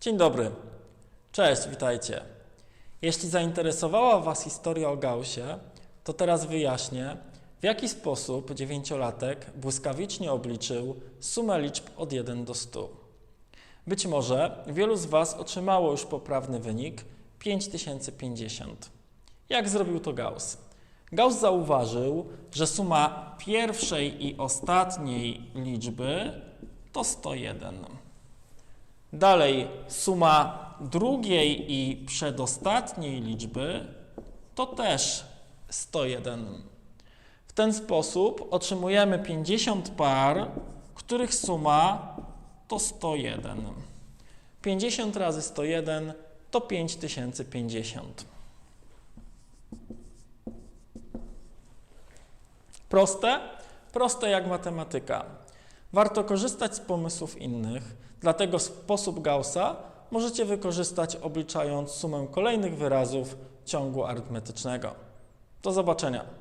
Dzień dobry. Cześć, witajcie. Jeśli zainteresowała Was historia o Gaussie, to teraz wyjaśnię, w jaki sposób dziewięciolatek błyskawicznie obliczył sumę liczb od 1 do 100. Być może wielu z Was otrzymało już poprawny wynik 5050. Jak zrobił to Gauss? Gauss zauważył, że suma pierwszej i ostatniej liczby to 101. Dalej, suma drugiej i przedostatniej liczby to też 101. W ten sposób otrzymujemy 50 par, których suma to 101. 50 razy 101 to 5050. Proste? Proste jak matematyka. Warto korzystać z pomysłów innych, dlatego sposób Gaussa możecie wykorzystać obliczając sumę kolejnych wyrazów ciągu arytmetycznego. Do zobaczenia.